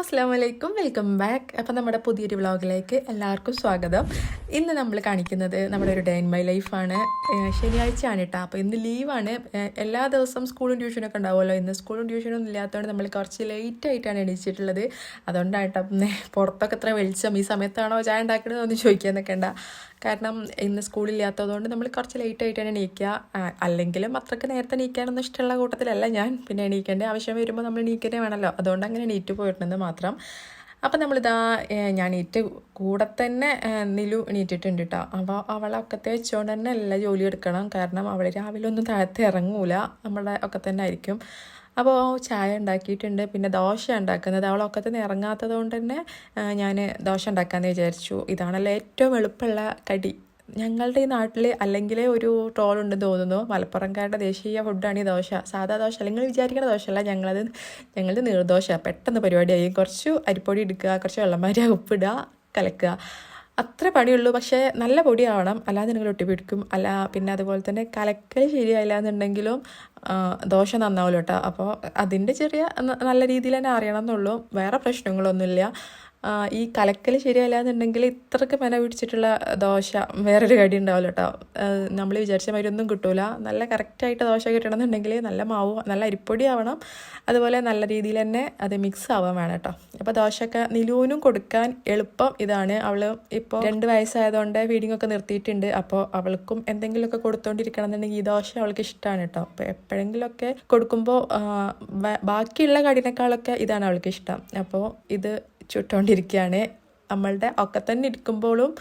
അസ്സാം വലൈക്കും welcome back. അപ്പം നമ്മുടെ പുതിയൊരു വ്ളോഗിലേക്ക് എല്ലാവർക്കും സ്വാഗതം. ഇന്ന് നമ്മൾ കാണിക്കുന്നത് നമ്മുടെ ഒരു ഡേ ഇൻ മൈ ലൈഫാണ് ശനിയാഴ്ചയാണ് കേട്ടോ അപ്പോൾ ഇന്ന് ലീവാണ്. എല്ലാ ദിവസവും സ്കൂളും ട്യൂഷനൊക്കെ ഉണ്ടാവുമല്ലോ. ഇന്ന് സ്കൂളും ട്യൂഷനും ഒന്നും ഇല്ലാത്തതുകൊണ്ട് നമ്മൾ കുറച്ച് ലേറ്റ് ആയിട്ടാണ് എണീച്ചിട്ടുള്ളത്. അതുകൊണ്ടാണ് കേട്ടോ പുറത്തൊക്കെ എത്ര വെളിച്ചം ഈ സമയത്താണോ ചായ ഉണ്ടാക്കണതെന്ന് ചോദിക്കാൻ നിൽക്കണ്ട കാരണം ഇന്ന് സ്കൂളില്ലാത്തതുകൊണ്ട് നമ്മൾ കുറച്ച് ലേറ്റ് ആയിട്ടാണ് എണീക്കുക. അല്ലെങ്കിലും അത്രയ്ക്ക് നേരത്തെ എണീക്കാനൊന്നും ഇഷ്ടമുള്ള കൂട്ടത്തിലല്ല ഞാൻ. പിന്നെ എണീക്കേണ്ട ആവശ്യം വരുമ്പോൾ നമ്മൾ എണീക്കന്നെ വേണമല്ലോ. അതുകൊണ്ട് അങ്ങനെ എണീറ്റ് പോയിട്ടുണ്ടെന്ന് മാത്രം. അപ്പം നമ്മളിതാ ഞാൻ എണീറ്റ് കൂടെ തന്നെ നിലു എണീറ്റിട്ടുണ്ട് കേട്ടോ അപ്പോൾ അവളെ ഒക്കത്തെ വെച്ചുകൊണ്ട് തന്നെ എല്ലാ ജോലി എടുക്കണം. കാരണം അവൾ രാവിലെ ഒന്നും താഴത്തെ ഇറങ്ങൂല. നമ്മളെ ഒക്കെ തന്നെ ആയിരിക്കും. അപ്പോൾ ചായ ഉണ്ടാക്കിയിട്ടുണ്ട്. പിന്നെ ദോശ ഉണ്ടാക്കുന്നത്. അവൾ ഒക്കത്തിന് ഇറങ്ങാത്തത് കൊണ്ട് തന്നെ ഞാൻ ദോശ ഉണ്ടാക്കാമെന്ന് വിചാരിച്ചു. ഇതാണല്ലോ ഏറ്റവും എളുപ്പമുള്ള കടി. ഞങ്ങളുടെ ഈ നാട്ടിൽ അല്ലെങ്കിൽ ഒരു ട്രോൾ ഉണ്ടെന്ന് തോന്നുന്നു. മലപ്പുറംകാരുടെ ദേശീയ ഫുഡാണ് ഈ ദോശ. സാധാ ദോശ. അല്ലെങ്കിൽ വിചാരിക്കുന്ന ദോശയല്ല. ഞങ്ങളത് ഞങ്ങളുടെ നീർദോശ. പെട്ടെന്ന് പരിപാടിയായി. കുറച്ച് അരിപ്പൊടി എടുക്കുക കുറച്ച് വെള്ളമാരി ഉപ്പിടുക കലക്കുക. അത്ര പണിയുള്ളൂ. പക്ഷേ നല്ല പൊടിയാവണം. അല്ലാതെ നിങ്ങൾ ഒട്ടിപ്പിടിക്കും. അല്ല പിന്നെ അതുപോലെ തന്നെ കലക്കൽ ശരിയായില്ല എന്നുണ്ടെങ്കിലും ദോഷം നന്നാവില്ല കേട്ടോ. അപ്പോൾ അതിന്റെ ചെറിയ നല്ല രീതിയിൽ തന്നെ അറിയണം എന്നുള്ളൂ. വേറെ പ്രശ്നങ്ങളൊന്നുമില്ല. ഈ കലക്കൽ ശരിയല്ല എന്നുണ്ടെങ്കിൽ ഇത്രക്ക് മെന പിടിച്ചിട്ടുള്ള ദോശ വേറൊരു കടി ഉണ്ടാവില്ല കേട്ടോ നമ്മൾ വിചാരിച്ച മാതിരി ഒന്നും കിട്ടൂല. നല്ല കറക്റ്റായിട്ട് ദോശ കിട്ടണമെന്നുണ്ടെങ്കിൽ നല്ല മാവ് നല്ല അരിപ്പൊടി ആവണം. അതുപോലെ നല്ല രീതിയിൽ തന്നെ അത് മിക്സ് ആവാൻ വേണം കേട്ടോ അപ്പോൾ ദോശയൊക്കെ നിലൂനും കൊടുക്കാൻ എളുപ്പം ഇതാണ്. അവൾ ഇപ്പോൾ രണ്ട് വയസ്സായതുകൊണ്ട് ഫീഡിംഗ് ഒക്കെ നിർത്തിയിട്ടുണ്ട്. അപ്പോൾ അവൾക്കും എന്തെങ്കിലുമൊക്കെ കൊടുത്തോണ്ടിരിക്കണം എന്നുണ്ടെങ്കിൽ ഈ ദോശ അവൾക്ക് ഇഷ്ടമാണ് കേട്ടോ അപ്പോൾ എപ്പോഴെങ്കിലുമൊക്കെ കൊടുക്കുമ്പോൾ ബാക്കിയുള്ള കടിനേക്കാളൊക്കെ ഇതാണ് അവൾക്ക് ഇഷ്ടം. അപ്പോൾ ഇത് ചുട്ടുകൊണ്ടിരിക്കുകയാണ് നമ്മളുടെ ഒക്കെ തന്നെ ഇരിക്കുമ്പോഴും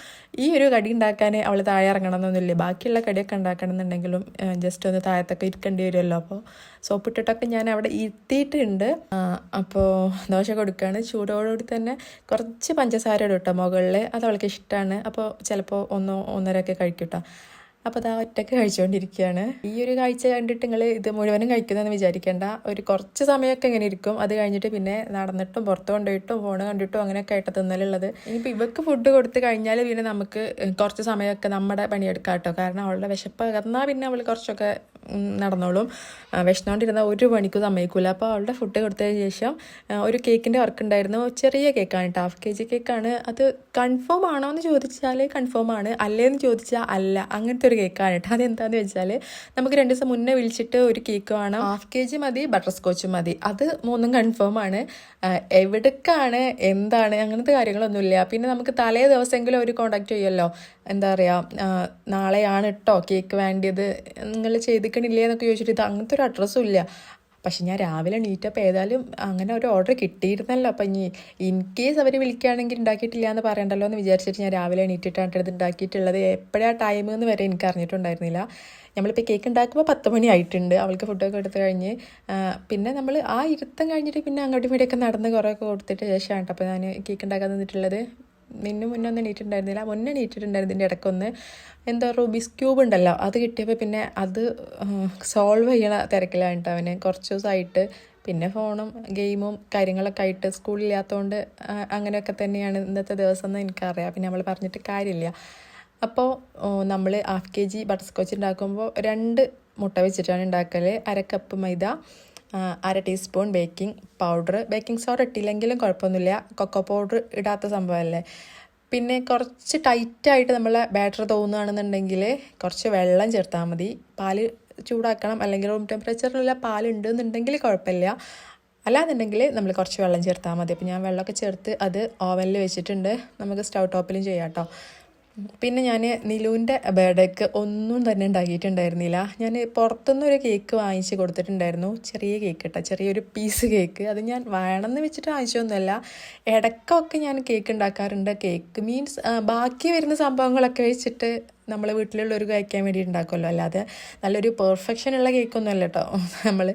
ഈ ഒരു കടി ഉണ്ടാക്കാൻ അവൾ താഴെ ഇറങ്ങണമെന്നൊന്നുമില്ല ബാക്കിയുള്ള കടിയൊക്കെ ഉണ്ടാക്കണം എന്നുണ്ടെങ്കിലും ജസ്റ്റ് ഒന്ന് താഴത്തൊക്കെ ഇരിക്കേണ്ടി വരുമല്ലോ. അപ്പോൾ സോപ്പിട്ടിട്ടൊക്കെ ഞാൻ അവിടെ ഇരുത്തിയിട്ടുണ്ട് അപ്പോൾ ദോശ കൊടുക്കുകയാണ്. ചൂടോടുകൂടി തന്നെ കുറച്ച് പഞ്ചസാര ഇടും കേട്ടോ മുകളിൽ അത് അവൾക്ക് ഇഷ്ടമാണ് അപ്പോൾ ചിലപ്പോൾ ഒന്നോ ഒന്നരയൊക്കെ കഴിക്കും കേട്ടോ. അപ്പോൾ അതാ ഒറ്റയ്ക്ക് കഴിച്ചുകൊണ്ടിരിക്കുകയാണ് ഈ ഒരു കാഴ്ച കണ്ടിട്ട് നിങ്ങൾ ഇത് മുഴുവനും കഴിക്കുന്നതെന്ന് വിചാരിക്കേണ്ട. ഒരു കുറച്ച് സമയമൊക്കെ ഇങ്ങനെ ഇരിക്കും. അത് കഴിഞ്ഞിട്ട് പിന്നെ നടന്നിട്ടും പുറത്ത് കൊണ്ടുപോയിട്ടും ഫോൺ കണ്ടിട്ടും അങ്ങനെയൊക്കെ ആയിട്ട് തിന്നലുള്ളത്. ഇനിയിപ്പോൾ ഇവക്ക് ഫുഡ് കൊടുത്ത് കഴിഞ്ഞാൽ പിന്നെ നമുക്ക് കുറച്ച് സമയമൊക്കെ നമ്മുടെ പണിയെടുക്കാം കേട്ടോ കാരണം അവളുടെ വിശപ്പ് അകന്നാൽ പിന്നെ അവൾ കുറച്ചൊക്കെ നടന്നോളും. വിഷ്ണോണ്ടിരുന്ന ഒരു മണിക്കൂർ സമ്മതിക്കൂല. അപ്പോൾ അവളുടെ ഫുഡ് കൊടുത്തതിന് ശേഷം ഒരു കേക്കിന്റെ വർക്ക് ഉണ്ടായിരുന്നു. ചെറിയ കേക്കാണ് ഹാഫ് കെ ജി കേക്കാണ് അത് കൺഫേം ആണോ എന്ന് ചോദിച്ചാൽ കൺഫേം ആണ്. അല്ലേന്ന് ചോദിച്ചാൽ അല്ല. അങ്ങനത്തെ ഒരു കേക്കാണ് കേട്ടോ അതെന്താന്ന് വെച്ചാൽ നമുക്ക് രണ്ട് ദിവസം മുന്നേ വിളിച്ചിട്ട് ഒരു കേക്ക് വേണം. ഹാഫ് കെ ജി മതി ബട്ടർ സ്കോച്ച് മതി. അത് മൂന്നും കൺഫേം ആണ്. എവിടേക്കാണ് എന്താണ് അങ്ങനത്തെ കാര്യങ്ങളൊന്നുമില്ല. പിന്നെ നമുക്ക് തലേ ദിവസമെങ്കിലും ഒരു കോണ്ടാക്ട് ചെയ്യുമല്ലോ. എന്താ പറയുക നാളെയാണ് കേട്ടോ കേക്ക് വേണ്ടിയത്. നിങ്ങൾ ചെയ്തിക്കണില്ലേ എന്നൊക്കെ ചോദിച്ചിട്ട് ഇത് അങ്ങനത്തെ ഒരു അഡ്രസ്സും ഇല്ല. പക്ഷെ ഞാൻ രാവിലെ എണീറ്റപ്പോൾ ഏതായാലും അങ്ങനെ ഒരു ഓർഡർ കിട്ടിയിരുന്നല്ലോ. അപ്പം ഇനി ഇൻ കേസ് അവർ വിളിക്കുകയാണെങ്കിൽ ഉണ്ടാക്കിയിട്ടില്ല എന്ന് പറയണ്ടല്ലോ എന്ന് വിചാരിച്ചിട്ട് ഞാൻ രാവിലെ എണീറ്റിട്ടാണ് ഇത് ഉണ്ടാക്കിയിട്ടുള്ളത് എപ്പോഴാണ് ടൈം എന്ന് വരെ എനിക്ക് അറിഞ്ഞിട്ടുണ്ടായിരുന്നില്ല. നമ്മളിപ്പോൾ കേക്ക് ഉണ്ടാക്കുമ്പോൾ പത്ത് മണി ആയിട്ടുണ്ട്. അവൾക്ക് ഫുഡൊക്കെ എടുത്ത് കഴിഞ്ഞ് പിന്നെ നമ്മൾ ആ ഇരുത്തം കഴിഞ്ഞിട്ട് പിന്നെ അങ്ങോട്ടും ഇവിടെയൊക്കെ നടന്ന് കുറേയൊക്കെ കൊടുത്തിട്ട് ശേഷമാണ് അപ്പോൾ ഞാൻ കേക്ക് ഉണ്ടാക്കാൻ നിന്നിട്ടുള്ളത്. നിന്നു മുന്നേ ഒന്നും എണീറ്റിട്ടുണ്ടായിരുന്നില്ല. മുന്നേ എണീറ്റിട്ടുണ്ടായിരുന്നു ഇതിന്റെ ഇടയ്ക്കൊന്ന്. എന്താ റൂബിസ് ക്യൂബ് ഉണ്ടല്ലോ അത് കിട്ടിയപ്പോൾ പിന്നെ അത് സോൾവ് ചെയ്യണ തിരക്കിലാണ് കേട്ടോ അവന്. കുറച്ച് ദിവസമായിട്ട് പിന്നെ ഫോണും ഗെയിമും കാര്യങ്ങളൊക്കെ ആയിട്ട് സ്കൂളില്ലാത്തതുകൊണ്ട് അങ്ങനെയൊക്കെ തന്നെയാണ് ഇന്നത്തെ ദിവസം എന്ന് എനിക്കറിയാം. പിന്നെ നമ്മൾ പറഞ്ഞിട്ട് കാര്യമില്ല. അപ്പോൾ നമ്മൾ half K G butterscotch ഉണ്ടാക്കുമ്പോൾ രണ്ട് മുട്ട വെച്ചിട്ടാണ് ഉണ്ടാക്കൽ അര കപ്പ് മൈദ അര teaspoon baking powder baking soda ഇട്ടില്ലെങ്കിലും കുഴപ്പമൊന്നുമില്ല. കൊക്കോ പൗഡർ ഇടാത്ത സംഭവമല്ലേ? പിന്നെ കുറച്ച് ടൈറ്റായിട്ട് നമ്മളെ ബാറ്റർ തോന്നുകയാണെന്നുണ്ടെങ്കിൽ കുറച്ച് വെള്ളം ചേർത്താൽ മതി. പാൽ ചൂടാക്കണം. അല്ലെങ്കിൽ റൂം ടെമ്പറേച്ചറിലുള്ള പാൽ ഉണ്ടെന്നുണ്ടെങ്കിൽ കുഴപ്പമില്ല. അല്ലാന്നുണ്ടെങ്കിൽ നമ്മൾ കുറച്ച് വെള്ളം ചേർത്താൽ മതി. അപ്പോൾ ഞാൻ വെള്ളമൊക്കെ ചേർത്ത് അത് ഓവനിൽ വെച്ചിട്ടുണ്ട്. നമുക്ക് സ്റ്റൗ ടോപ്പിലും ചെയ്യാം കേട്ടോ പിന്നെ ഞാൻ നിലുവിന്റെ ബർത്ത്ഡേക്ക് ഒന്നും തന്നെ ഉണ്ടാക്കിയിട്ടുണ്ടായിരുന്നില്ല. ഞാൻ പുറത്തുനിന്ന് ഒരു കേക്ക് വാങ്ങിച്ച് കൊടുത്തിട്ടുണ്ടായിരുന്നു. ചെറിയ കേക്ക് കേട്ടോ ചെറിയൊരു പീസ് കേക്ക് അത് ഞാൻ വേണമെന്ന് വെച്ചിട്ട് വാങ്ങിച്ചൊന്നുമല്ല ഇടയ്ക്കൊക്കെ ഞാൻ കേക്ക് ഉണ്ടാക്കാറുണ്ട്. കേക്ക് മീൻസ് ബാക്കി വരുന്ന സംഭവങ്ങളൊക്കെ വെച്ചിട്ട് നമ്മൾ വീട്ടിലുള്ളവർ കഴിക്കാൻ വേണ്ടി ഉണ്ടാക്കുമല്ലോ. അല്ലാതെ നല്ലൊരു പെർഫെക്ഷൻ ഉള്ള കേക്കൊന്നും അല്ല കേട്ടോ നമ്മൾ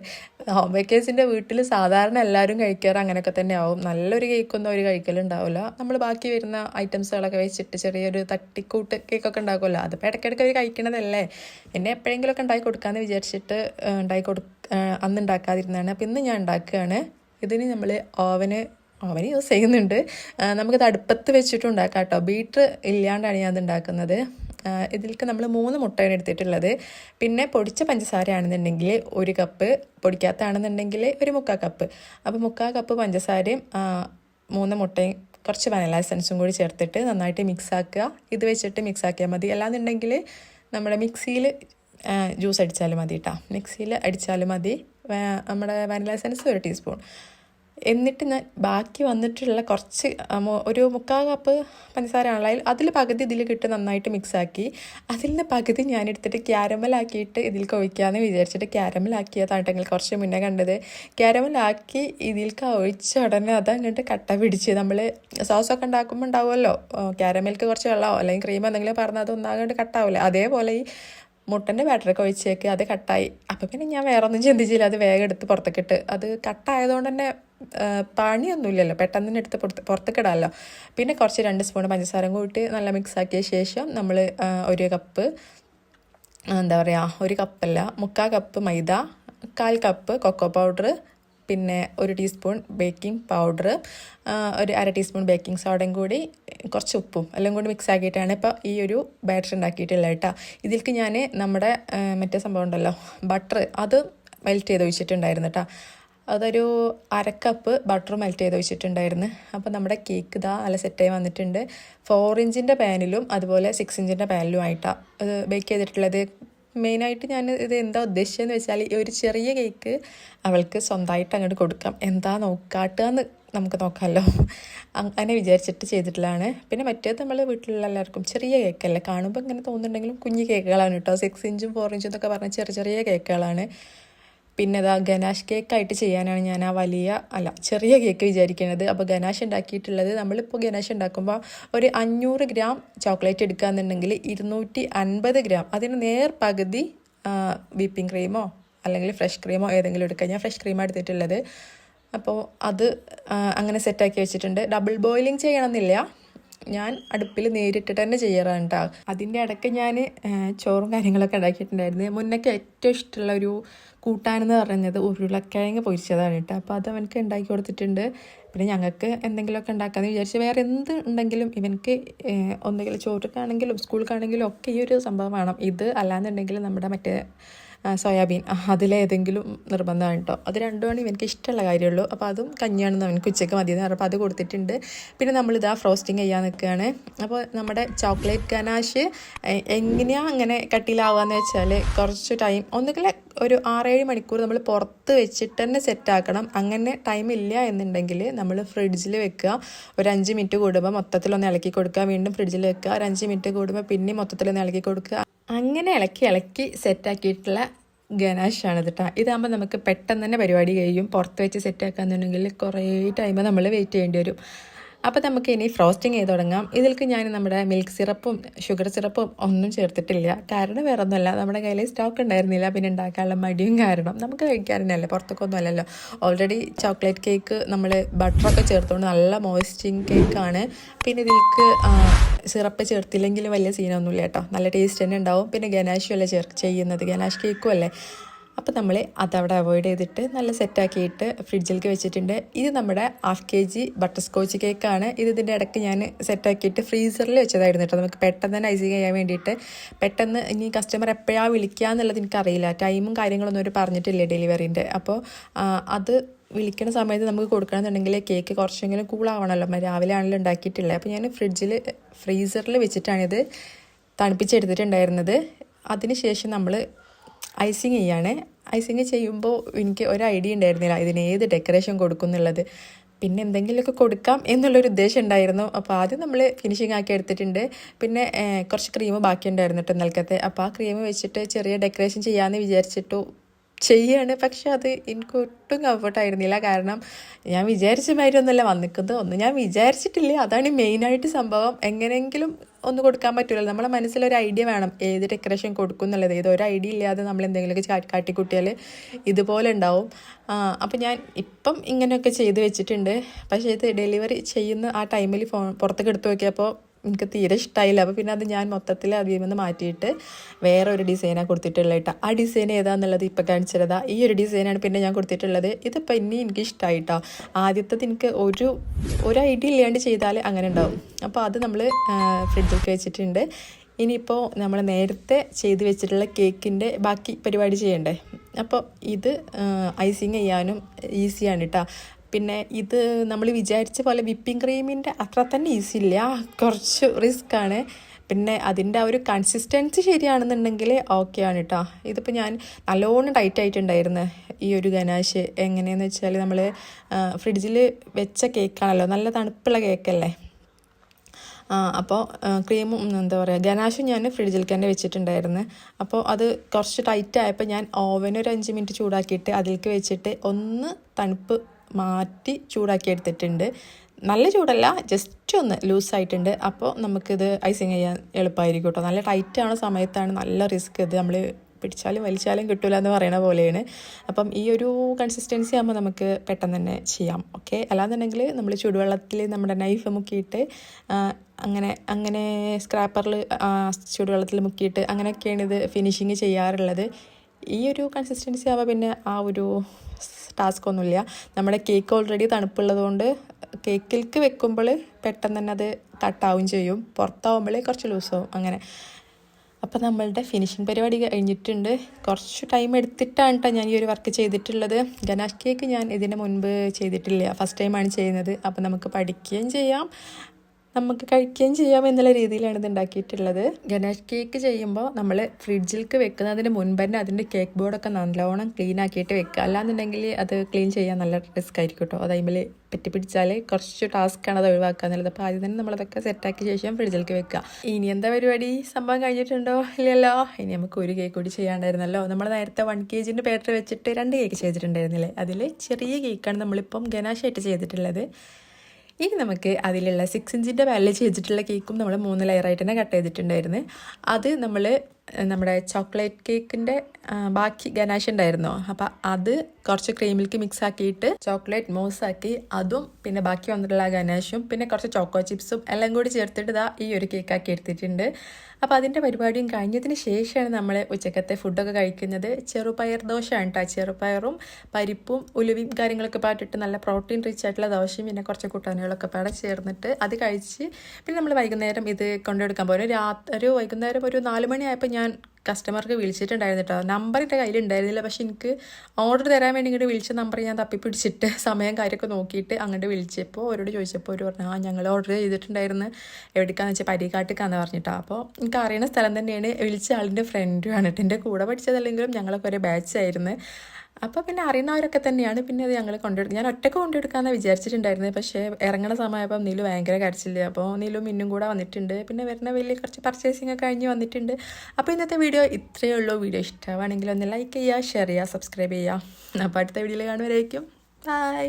ഹോം ബേക്കേഴ്സിന്റെ വീട്ടിൽ സാധാരണ എല്ലാവരും കഴിക്കാറ് അങ്ങനെയൊക്കെ തന്നെ ആവും. നല്ലൊരു കേക്കൊന്നും അവർ കഴിക്കലുണ്ടാവില്ല നമ്മൾ ബാക്കി വരുന്ന ഐറ്റംസുകളൊക്കെ വെച്ചിട്ട് ചെറിയൊരു തട്ടിക്കൂട്ട് കേക്കൊക്കെ ഉണ്ടാക്കുമല്ലോ. അതിപ്പോൾ ഇടയ്ക്കിടയ്ക്ക് അവർ കഴിക്കണതല്ലേ? എന്നെ എപ്പോഴെങ്കിലുമൊക്കെ ഉണ്ടാക്കി കൊടുക്കാമെന്ന് വിചാരിച്ചിട്ട് ഉണ്ടാക്കി കൊടു അന്ന് ഉണ്ടാക്കാതിരുന്നതാണ്. അപ്പോൾ ഇന്ന് ഞാൻ ഉണ്ടാക്കുകയാണ്. ഇതിന് നമ്മൾ ഓവന് അവൻ യൂസ് ചെയ്യുന്നുണ്ട്. നമുക്ക് നമുക്കത് അടുപ്പത്ത് വെച്ചിട്ടുണ്ടാക്കാം കേട്ടോ ബീറ്റർ ഇല്ലാണ്ടാണ് ഞാൻ അത് ഉണ്ടാക്കുന്നത്. ഇതിലേക്ക് നമ്മൾ മൂന്ന് മുട്ടയാണ് എടുത്തിട്ടുള്ളത്. പിന്നെ പൊടിച്ച പഞ്ചസാരയാണെന്നുണ്ടെങ്കിൽ ഒരു കപ്പ് പൊടിക്കാത്തതാണെന്നുണ്ടെങ്കിൽ ഒരു മുക്കാൽ കപ്പ്. അപ്പോൾ മുക്കാൽ കപ്പ് പഞ്ചസാരയും മൂന്ന് മുട്ടയും കുറച്ച് വനില എസൻസും കൂടി ചേർത്തിട്ട് നന്നായിട്ട് മിക്സ് ആക്കുക ഇത് വെച്ചിട്ട് മിക്സ് ആക്കിയാൽ മതി. അല്ലാന്നുണ്ടെങ്കിൽ നമ്മുടെ മിക്സിയിൽ ജ്യൂസ് അടിച്ചാലും മതി കേട്ടോ മിക്സിയിൽ അടിച്ചാലും മതി. നമ്മുടെ വനില എസൻസ് ഒരു ടീസ്പൂൺ. എന്നിട്ട് ഞാൻ ബാക്കി വന്നിട്ടുള്ള കുറച്ച് ഒരു മുക്കാൽ കപ്പ് പഞ്ചസാര ആണല്ലോ. അതിൽ പകുതി ഇതിൽ കിട്ട് നന്നായിട്ട് മിക്സാക്കി അതിൽ നിന്ന് പകുതി ഞാൻ എടുത്തിട്ട് ക്യാരമലാക്കിയിട്ട് ഇതിലേക്ക് ഒഴിക്കാമെന്ന് വിചാരിച്ചിട്ട് ക്യാരമലാക്കിയതാണ് ക്യാരമലാക്കിയതാണെങ്കിൽ കുറച്ച് മുന്നേ കണ്ടത്. ക്യാരമലാക്കി ഇതിലേക്ക് ഒഴിച്ച ഉടനെ അത് അങ്ങോട്ട് കട്ട പിടിച്ച് നമ്മൾ സോസൊക്കെ ഉണ്ടാക്കുമ്പോൾ ഉണ്ടാവുമല്ലോ. ക്യാരമൽക്ക് കുറച്ച് വെള്ളമോ അല്ലെങ്കിൽ ക്രീം എന്തെങ്കിലും പറഞ്ഞാൽ അത് കട്ടാവില്ല അതേപോലെ ഈ മുട്ടന്റെ ബാറ്ററൊക്കെ ഒഴിച്ചേക്ക് അത് കട്ടായി അപ്പം പിന്നെ ഞാൻ വേറെ ഒന്നും ചിന്തിച്ചില്ല അത് വേഗം എടുത്ത് പുറത്തേക്കിട്ട് അത് കട്ടായതുകൊണ്ട് തന്നെ പണിയൊന്നുമില്ലല്ലോ. പെട്ടെന്ന് തന്നെ എടുത്ത് പുറത്ത് പുറത്തേക്കിടാമല്ലോ പിന്നെ കുറച്ച് രണ്ട് സ്പൂൺ പഞ്ചസാരം കൂട്ടി നല്ല മിക്സ് ആക്കിയ ശേഷം നമ്മൾ ഒരു കപ്പ് എന്താ പറയുക ഒരു കപ്പല്ല മുക്കാൽ കപ്പ് മൈദ കാൽ കപ്പ് കൊക്കോ പൗഡർ പിന്നെ ഒരു ടീസ്പൂൺ ബേക്കിംഗ് പൗഡർ ഒരു അര ടീസ്പൂൺ ബേക്കിംഗ് സോഡയും കൂടി കുറച്ച് ഉപ്പും എല്ലാം കൂടി മിക്സ് ആക്കിയിട്ടാണ് ഇപ്പോൾ ഈ ഒരു ബാറ്റർ ഉണ്ടാക്കിയിട്ടുള്ളത് കേട്ടോ. ഇതിലേക്ക് ഞാൻ നമ്മുടെ മറ്റേ സംഭവം ഉണ്ടല്ലോ ബട്ടർ അത് മെൽറ്റ് ചെയ്ത് ഒഴിച്ചിട്ടുണ്ടായിരുന്നു കേട്ടോ. അതൊരു അരക്കപ്പ് ബട്ടർ മെൽറ്റ് ചെയ്ത് ഒഴിച്ചിട്ടുണ്ടായിരുന്നു. അപ്പോൾ നമ്മുടെ കേക്ക് ഇതാ നല്ല സെറ്റായി വന്നിട്ടുണ്ട്. ഫോർ ഇഞ്ചിന്റെ പാനിലും അതുപോലെ സിക്സ് ഇഞ്ചിന്റെ പാനിലുമായിട്ടാണ് ആയിട്ടാണ് ബേക്ക് ചെയ്തിട്ടുള്ളത്. മെയിനായിട്ട് ഞാൻ ഇത് എന്താ ഉദ്ദേശിച്ചതെന്ന് വെച്ചാൽ ഈ ഒരു ചെറിയ കേക്ക് അവൾക്ക് സ്വന്തമായിട്ട് അങ്ങോട്ട് കൊടുക്കാം. എന്താ നോക്കാട്ടെന്ന് നമുക്ക് നോക്കാമല്ലോ. അങ്ങനെ വിചാരിച്ചിട്ട് ചെയ്തിട്ടുള്ളതാണ്. പിന്നെ മറ്റേത് നമ്മൾ വീട്ടിലുള്ള എല്ലാവർക്കും ചെറിയ കേക്കല്ലേ. കാണുമ്പോൾ ഇങ്ങനെ തോന്നുന്നുണ്ടെങ്കിലും കുഞ്ഞു കേക്കുകളാണ് കേട്ടോ. സിക്സ് ഇഞ്ചും ഫോർ ഇഞ്ചും എന്നൊക്കെ പറഞ്ഞ ചെറിയ ചെറിയ കേക്കുകളാണ്. പിന്നെ ഇതാ ഗനാഷ് കേക്കായിട്ട് ചെയ്യാനാണ് ഞാൻ ആ വലിയ അല്ല ചെറിയ കേക്ക് വിചാരിക്കുന്നത് അപ്പോൾ ഗനാഷ് ഉണ്ടാക്കിയിട്ടുള്ളത് നമ്മളിപ്പോൾ ഗനാഷ് ഉണ്ടാക്കുമ്പോൾ ഒരു അഞ്ഞൂറ് ഗ്രാം ചോക്ലേറ്റ് എടുക്കുകയെന്നുണ്ടെങ്കിൽ ഇരുന്നൂറ്റി അൻപത് ഗ്രാം. അതിന് നേർ പകുതി വിപ്പിംഗ് ക്രീമോ അല്ലെങ്കിൽ ഫ്രഷ് ക്രീമോ ഏതെങ്കിലും എടുക്കുക ഞാൻ ഫ്രഷ് ക്രീമാണ് എടുത്തിട്ടുള്ളത്. അപ്പോൾ അത് അങ്ങനെ സെറ്റാക്കി വെച്ചിട്ടുണ്ട്. ഡബിൾ ബോയിലിംഗ് ചെയ്യണമെന്നില്ല. ഞാൻ അടുപ്പിൽ നേരിട്ടിട്ട് തന്നെ ചെയ്യാറാണ് കേട്ടോ അതിന്റെ ഇടയ്ക്ക് ഞാൻ ചോറും കാര്യങ്ങളൊക്കെ ഉണ്ടാക്കിയിട്ടുണ്ടായിരുന്നു. മുന്നൊക്കെ ഏറ്റവും ഇഷ്ടമുള്ള ഒരു കൂട്ടാനെന്ന് പറയുന്നത് ഉരുളക്കിഴങ്ങ് പൊരിച്ചതാണ് കേട്ടോ അപ്പോൾ അത് അവനക്ക് ഉണ്ടാക്കി കൊടുത്തിട്ടുണ്ട്. പിന്നെ ഞങ്ങൾക്ക് എന്തെങ്കിലുമൊക്കെ ഉണ്ടാക്കാമെന്ന് വിചാരിച്ച് വേറെ എന്ത് ഉണ്ടെങ്കിലും ഇവനക്ക് ഒന്നെങ്കിലും ചോറിക്കാണെങ്കിലും സ്കൂൾക്കാണെങ്കിലും ഒക്കെ ഈ ഒരു സംഭവം വേണം. ഇത് അല്ലാന്നുണ്ടെങ്കിൽ നമ്മുടെ മറ്റേ സോയാബീൻ. അതിലേതെങ്കിലും നിർബന്ധമാണ് കേട്ടോ അത് രണ്ടുമാണ് ഇവനക്ക് ഇഷ്ടമുള്ള കാര്യമുള്ളൂ. അപ്പോൾ അതും കഞ്ഞിയാണെന്ന് അവനക്ക് ഉച്ചയ്ക്ക് മതി അപ്പോൾ അത് കൊടുത്തിട്ടുണ്ട്. പിന്നെ നമ്മളിതാ ഫ്രോസ്റ്റിംഗ് ചെയ്യാൻ നിൽക്കുകയാണ്. അപ്പോൾ നമ്മുടെ ചോക്ലേറ്റ് ഗനാഷ് എങ്ങനെയാണ് അങ്ങനെ കട്ടിയിലാവുകയെന്ന് വെച്ചാൽ കുറച്ച് ടൈം ഒന്നുകിൽ ഒരു ആറേഴ് മണിക്കൂർ നമ്മൾ പുറത്ത് വെച്ചിട്ട് തന്നെ സെറ്റാക്കണം അങ്ങനെ ടൈം ഇല്ല എന്നുണ്ടെങ്കിൽ നമ്മൾ ഫ്രിഡ്ജിൽ വെക്കുക. ഒരു അഞ്ച് മിനിറ്റ് കൂടുമ്പോൾ മൊത്തത്തിലൊന്ന് ഇളക്കി കൊടുക്കുക. വീണ്ടും ഫ്രിഡ്ജിൽ വെക്കുക. ഒരു അഞ്ച് മിനിറ്റ് കൂടുമ്പോൾ പിന്നെ മൊത്തത്തിലൊന്ന് ഇളക്കി കൊടുക്കുക. അങ്ങനെ ഇളക്കി ഇളക്കി സെറ്റാക്കിയിട്ടുള്ള ഇത് കേട്ടോ ഇതാകുമ്പോൾ നമുക്ക് പെട്ടെന്ന് തന്നെ പരിപാടി കഴിയും. പുറത്ത് വെച്ച് സെറ്റാക്കാന്നുണ്ടെങ്കിൽ കുറേ ടൈം നമ്മൾ വെയിറ്റ് ചെയ്യേണ്ടി വരും. അപ്പോൾ നമുക്ക് ഇനി ഫ്രോസ്റ്റിംഗ് ചെയ്ത് തുടങ്ങാം. ഇതിലേക്ക് ഞാൻ നമ്മുടെ മിൽക്ക് സിറപ്പും ഷുഗർ സിറപ്പും ഒന്നും ചേർത്തിട്ടില്ല. കാരണം വേറെ ഒന്നുമല്ല നമ്മുടെ കയ്യിൽ സ്റ്റോക്ക് ഉണ്ടായിരുന്നില്ല. പിന്നെ ഉണ്ടാക്കാനുള്ള മടിയും കാരണം നമുക്ക് കഴിക്കാറിനല്ലേ പുറത്തൊക്കെ അല്ലല്ലോ. ഓൾറെഡി ചോക്ലേറ്റ് കേക്ക് നമ്മൾ ബട്ടറൊക്കെ ചേർത്തുകൊണ്ട് നല്ല മോയിസ്റ്റിംഗ് കേക്കാണ് പിന്നെ ഇതിലേക്ക് സിറപ്പ് ചേർത്തില്ലെങ്കിലും വലിയ സീനൊന്നുമില്ല കേട്ടോ. നല്ല ടേസ്റ്റ് തന്നെ ഉണ്ടാവും. പിന്നെ ഗനാഷും അല്ലേ ചേർ ചെയ്യുന്നത്? ഗനാഷ് കേക്കും അല്ലേ? അപ്പോൾ നമ്മൾ അതവിടെ അവോയ്ഡ് ചെയ്തിട്ട് നല്ല സെറ്റാക്കിയിട്ട് ഫ്രിഡ്ജിലേക്ക് വെച്ചിട്ടുണ്ട്. ഇത് നമ്മുടെ half K G butterscotch കേക്കാണ് ഇത് ഇതിന്റെ ഇടയ്ക്ക് ഞാൻ സെറ്റാക്കിയിട്ട് ഫ്രീസറിൽ വെച്ചതായിരുന്നു കേട്ടോ നമുക്ക് പെട്ടെന്ന് തന്നെ ഐസിങ് ചെയ്യാൻ വേണ്ടിയിട്ട്. പെട്ടെന്ന് ഇനി കസ്റ്റമർ എപ്പോഴാണ് വിളിക്കുക എന്നുള്ളത് എനിക്കറിയില്ല. ടൈമും കാര്യങ്ങളൊന്നും അവർ പറഞ്ഞിട്ടില്ല ഡെലിവറീന്റെ അപ്പോൾ അത് വിളിക്കുന്ന സമയത്ത് നമുക്ക് കൊടുക്കണമെന്നുണ്ടെങ്കിൽ കേക്ക് കുറച്ചെങ്കിലും കൂളാവണമല്ലോ രാവിലെ ആണല്ലോ ഉണ്ടാക്കിയിട്ടുള്ളത്. അപ്പോൾ ഞാൻ ഫ്രിഡ്ജിൽ ഫ്രീസറിൽ വെച്ചിട്ടാണിത് തണുപ്പിച്ചെടുത്തിട്ടുണ്ടായിരുന്നത്. അതിനുശേഷം നമ്മൾ ഐസിങ് ചെയ്യാണ്. ഐസിങ് ചെയ്യുമ്പോൾ എനിക്ക് ഒരു ഐഡിയ ഉണ്ടായിരുന്നില്ല. ഇതിന് ഏത് ഡെക്കറേഷൻ കൊടുക്കും എന്നുള്ളത്. പിന്നെ എന്തെങ്കിലുമൊക്കെ കൊടുക്കാം എന്നുള്ളൊരു ഉദ്ദേശം ഉണ്ടായിരുന്നു. അപ്പോൾ ആദ്യം നമ്മൾ ഫിനിഷിങ് ആക്കി എടുത്തിട്ടുണ്ട്. പിന്നെ കുറച്ച് ക്രീം ബാക്കി ഉണ്ടായിരുന്നു കേട്ടോ നൽകത്തെ അപ്പോൾ ആ ക്രീം വെച്ചിട്ട് ചെറിയ ഡെക്കറേഷൻ ചെയ്യാമെന്ന് വിചാരിച്ചിട്ടു ചെയ്യാണ്. പക്ഷെ അത് എനിക്ക് ഒട്ടും കംഫർട്ടായിരുന്നില്ല കാരണം ഞാൻ വിചാരിച്ച മാതിരി ഒന്നുമല്ല വന്നിക്കുന്നത്. ഒന്നും ഞാൻ വിചാരിച്ചിട്ടില്ല. അതാണ് മെയിനായിട്ട് സംഭവം. എങ്ങനെയെങ്കിലും ഒന്ന് കൊടുക്കാൻ പറ്റില്ല നമ്മളെ മനസ്സിലൊരു ഐഡിയ വേണം. ഏത് ഡെക്കറേഷൻ കൊടുക്കും എന്നുള്ളത്. ഇത് ഒരു ഐഡിയ ഇല്ലാതെ നമ്മൾ എന്തെങ്കിലുമൊക്കെ കാട്ടിക്കുട്ടിയാൽ ഇതുപോലെ ഉണ്ടാവും. അപ്പം ഞാൻ ഇപ്പം ഇങ്ങനെയൊക്കെ ചെയ്ത് വെച്ചിട്ടുണ്ട്. പക്ഷേ ഇത് ഡെലിവറി ചെയ്യുന്ന ആ ടൈമിൽ ഫോൺ പുറത്തേക്ക് എടുത്ത് നോക്കിയപ്പോൾ എനിക്ക് തീരെ ഇഷ്ടമായില്ല അപ്പോൾ പിന്നെ അത് ഞാൻ മൊത്തത്തിൽ അതിൽ നിന്ന് മാറ്റിയിട്ട് വേറെ ഒരു ഡിസൈനാണ് കൊടുത്തിട്ടുള്ളത് കേട്ടോ ആ ഡിസൈൻ ഏതാന്നുള്ളത് ഇപ്പോൾ കാണിച്ചതാ ഈ ഒരു ഡിസൈനാണ് പിന്നെ ഞാൻ കൊടുത്തിട്ടുള്ളത്. ഇതിപ്പോൾ ഇനി എനിക്ക് ഇഷ്ടമായി കേട്ടോ ആദ്യത്തത് എനിക്ക് ഒരു ഒരു ഐഡിയ ഇല്ലാണ്ട് ചെയ്താൽ അങ്ങനെ ഉണ്ടാവും. അപ്പോൾ അത് നമ്മൾ ഫ്രിഡ്ജിലേക്ക് വെച്ചിട്ടുണ്ട്. ഇനിയിപ്പോൾ നമ്മൾ നേരത്തെ ചെയ്ത് വെച്ചിട്ടുള്ള കേക്കിന്റെ ബാക്കി പരിപാടി ചെയ്യണ്ടേ? അപ്പോൾ ഇത് ഐസിങ് ചെയ്യാനും ഈസിയാണ് കേട്ടോ പിന്നെ ഇത് നമ്മൾ വിചാരിച്ച പോലെ വിപ്പിംഗ് ക്രീമിന്റെ അത്ര തന്നെ ഈസി ഇല്ല. കുറച്ച് റിസ്ക് ആണ് പിന്നെ അതിന്റെ ആ ഒരു കൺസിസ്റ്റൻസി ശരിയാണെന്നുണ്ടെങ്കിൽ ഓക്കെ ആണ് കേട്ടോ ഇതിപ്പോൾ ഞാൻ നല്ലോണം ടൈറ്റ് ആയിട്ടുണ്ടായിരുന്നു ഈ ഒരു ഗനാശ്. എങ്ങനെയെന്ന് വെച്ചാൽ നമ്മൾ ഫ്രിഡ്ജിൽ വെച്ച കേക്കാണല്ലോ. നല്ല തണുപ്പുള്ള കേക്കല്ലേ? അപ്പോൾ ക്രീമും എന്താ പറയുക ഗനാശും ഞാൻ ഫ്രിഡ്ജിൽ തന്നെ വെച്ചിട്ടുണ്ടായിരുന്നു. അപ്പോൾ അത് കുറച്ച് ടൈറ്റ് ആയപ്പോൾ ഞാൻ ഓവൻ ഒരു അഞ്ച് മിനിറ്റ് ചൂടാക്കിയിട്ട് അതിലേക്ക് വെച്ചിട്ട് ഒന്ന് തണുപ്പ് മാറ്റി ചൂടാക്കി എടുത്തിട്ടുണ്ട് നല്ല ചൂടല്ല ജസ്റ്റ് ഒന്ന് ലൂസായിട്ടുണ്ട്. അപ്പോൾ നമുക്കിത് ഐസിങ് ചെയ്യാൻ എളുപ്പമായിരിക്കും കേട്ടോ. നല്ല ടൈറ്റ് ആവുന്ന സമയത്താണ് നല്ല റിസ്ക് ഇത് നമ്മൾ പിടിച്ചാലും വലിച്ചാലും കിട്ടില്ല എന്ന് പറയണ പോലെയാണ്. അപ്പം ഈ ഒരു കൺസിസ്റ്റൻസി ആകുമ്പോൾ നമുക്ക് പെട്ടെന്ന് തന്നെ ചെയ്യാം. ഓക്കെ അല്ലാന്നുണ്ടെങ്കിൽ നമ്മൾ ചൂടുവെള്ളത്തിൽ നമ്മുടെ നൈഫ് മുക്കിയിട്ട് അങ്ങനെ അങ്ങനെ സ്ക്രാപ്പറിൽ ചൂടുവെള്ളത്തിൽ മുക്കിയിട്ട് അങ്ങനെയൊക്കെയാണ് ഇത് ഫിനിഷിങ് ചെയ്യാറുള്ളത്. ഈ ഒരു കൺസിസ്റ്റൻസി ആവുമ്പോൾ പിന്നെ ആ ഒരു ടാസ്ക് ഒന്നുമില്ല. നമ്മുടെ കേക്ക് ഓൾറെഡി തണുപ്പുള്ളതുകൊണ്ട് കേക്കിലേക്ക് വെക്കുമ്പോൾ പെട്ടെന്ന് തന്നെ അത് തട്ടാവും ചെയ്യും. പുറത്താവുമ്പോൾ കുറച്ച് ലൂസാവും അങ്ങനെ. അപ്പോൾ നമ്മളുടെ ഫിനിഷിങ് പരിപാടി കഴിഞ്ഞിട്ടുണ്ട്. കുറച്ച് ടൈം എടുത്തിട്ടാണ് കേട്ടോ ഞാൻ ഈ ഒരു വർക്ക് ചെയ്തിട്ടുള്ളത്. ഗനാഷ് കേക്ക് ഞാൻ ഇതിന് മുൻപ് ചെയ്തിട്ടില്ല. ഫസ്റ്റ് ടൈമാണ് ചെയ്യുന്നത്. അപ്പോൾ നമുക്ക് പഠിക്കുകയും ചെയ്യാം. നമുക്ക് കഴിക്കുകയും ചെയ്യാം എന്നുള്ള രീതിയിലാണ് ഇത് ഉണ്ടാക്കിയിട്ടുള്ളത്. ഗണേഷ് കേക്ക് ചെയ്യുമ്പോൾ നമ്മൾ ഫ്രിഡ്ജിലേക്ക് വെക്കുന്നതിന് മുൻപ് തന്നെ അതിന്റെ കേക്ക് ബോർഡൊക്കെ നല്ലോണം ക്ലീൻ ആക്കിയിട്ട് വെക്കുക. അല്ലാന്നുണ്ടെങ്കിൽ അത് ക്ലീൻ ചെയ്യാൻ നല്ല റിസ്ക് ആയിരിക്കും കേട്ടോ അതായത് അതിൽ പറ്റി പിടിച്ചാൽ കുറച്ച് ടാസ്ക്കാണ് അത് ഒഴിവാക്കുക എന്നുള്ളത്. അപ്പോൾ ആദ്യം തന്നെ നമ്മളതൊക്കെ സെറ്റാക്കിയ ശേഷം ഫ്രിഡ്ജിലേക്ക് വെക്കുക. ഇനി എന്താ പരിപാടി? സംഭവം കഴിഞ്ഞിട്ടുണ്ടോ? ഇല്ലല്ലോ? ഇനി നമുക്ക് ഒരു കേക്ക് കൂടി ചെയ്യാണ്ടായിരുന്നല്ലോ. നമ്മൾ നേരത്തെ വൺ കെ ജിന്റെ പേറ്റർ വെച്ചിട്ട് രണ്ട് കേക്ക് ചെയ്തിട്ടുണ്ടായിരുന്നില്ലേ? അതിൽ ചെറിയ കേക്കാണ് നമ്മളിപ്പം ഗനാശായിട്ട് ചെയ്തിട്ടുള്ളത്. ഇനി നമുക്ക് അതിലുള്ള സിക്സ് ഇഞ്ചിന്റെ പാലിൽ ചെയ്തിട്ടുള്ള കേക്കും നമ്മൾ മൂന്ന് ലെയറായിട്ട് തന്നെ കട്ട് ചെയ്തിട്ടുണ്ടായിരുന്നു. അത് നമ്മൾ നമ്മുടെ ചോക്ലേറ്റ് കേക്കിന്റെ ബാക്കി ഗനാഷ് ഉണ്ടായിരുന്നു. അപ്പോൾ അത് കുറച്ച് ക്രീമിൽക്ക് മിക്സ് ആക്കിയിട്ട് ചോക്ലേറ്റ് മോസ് ആക്കി അതും പിന്നെ ബാക്കി വന്നിട്ടുള്ള ഗനാഷും പിന്നെ കുറച്ച് ചോക്കോ ചിപ്സും എല്ലാം കൂടി ചേർത്തിട്ട് ഇതാ ഈ ഒരു കേക്കാക്കി എടുത്തിട്ടുണ്ട്. അപ്പോൾ അതിന്റെ പരിപാടിയും കഴിഞ്ഞതിന് ശേഷമാണ് നമ്മൾ ഉച്ചക്കത്തെ ഫുഡൊക്കെ കഴിക്കുന്നത്. ചെറുപയർ ദോശയാണ് കേട്ടോ ചെറുപയറും പരിപ്പും ഉലുവയും കാര്യങ്ങളൊക്കെ പാട്ടിട്ട് നല്ല പ്രോട്ടീൻ റിച്ച് ആയിട്ടുള്ള ദോശയും പിന്നെ കുറച്ച് കൂട്ടാനുകളൊക്കെ പാടെ ചേർന്നിട്ട് അത് കഴിച്ച് പിന്നെ നമ്മൾ വൈകുന്നേരം ഇത് കൊണ്ടുകൊടുക്കാൻ പോകും രാത്രി ഒരു വൈകുന്നേരം ഒരു നാല് മണിയായപ്പോൾ ഞാൻ കസ്റ്റമർക്ക് വിളിച്ചിട്ടുണ്ടായിരുന്നു കേട്ടോ നമ്പർ എന്റെ കയ്യിലുണ്ടായിരുന്നില്ല. പക്ഷെ എനിക്ക് ഓർഡർ തരാൻ വേണ്ടി ഇങ്ങോട്ട് വിളിച്ച നമ്പർ ഞാൻ തപ്പിപ്പിടിച്ചിട്ട് സമയം കാര്യമൊക്കെ നോക്കിയിട്ട് അങ്ങോട്ട് വിളിച്ചപ്പോൾ അവരോട് ചോദിച്ചപ്പോൾ അവർ പറഞ്ഞു ആ ഞങ്ങൾ ഓർഡർ ചെയ്തിട്ടുണ്ടായിരുന്നു. എവിടേക്കാന്ന് വെച്ചാൽ പരിക്കാട്ടിക്കാന്ന് പറഞ്ഞിട്ടാ. അപ്പോൾ എനിക്ക് അറിയുന്ന സ്ഥലം തന്നെയാണ് വിളിച്ച ആളിന്റെ ഫ്രണ്ടുമാണ് കേട്ടോ എന്റെ കൂടെ പഠിച്ചതല്ലെങ്കിലും ഞങ്ങളൊക്കെ ഒരു ബാച്ച് ആയിരുന്നു. അപ്പോൾ പിന്നെ അറിയുന്നവരൊക്കെ തന്നെയാണ്. പിന്നെ അത് ഞങ്ങൾ കൊണ്ടുവരും. ഞാൻ ഒറ്റയ്ക്ക് കൊണ്ടുവെടുക്കാമെന്ന് വിചാരിച്ചിട്ടുണ്ടായിരുന്നത് പക്ഷേ ഇറങ്ങണ സമയപ്പം നീലു ഭയങ്കര കരച്ചില്ല അപ്പോൾ നീലു മിന്നും കൂടെ വന്നിട്ടുണ്ട്. പിന്നെ വരുന്ന വലിയ കുറച്ച് പർച്ചേസിംഗ് ഒക്കെ കഴിഞ്ഞ് വന്നിട്ടുണ്ട്. അപ്പോൾ ഇന്നത്തെ വീഡിയോ ഇത്രയേ ഉള്ളൂ. വീഡിയോ ഇഷ്ടമാണെങ്കിൽ ഒന്ന് ലൈക്ക് ചെയ്യുക ഷെയർ ചെയ്യുക സബ്സ്ക്രൈബ് ചെയ്യുക. അപ്പോൾ അടുത്ത വീഡിയോയിൽ കാണുമായിരിക്കും ബൈ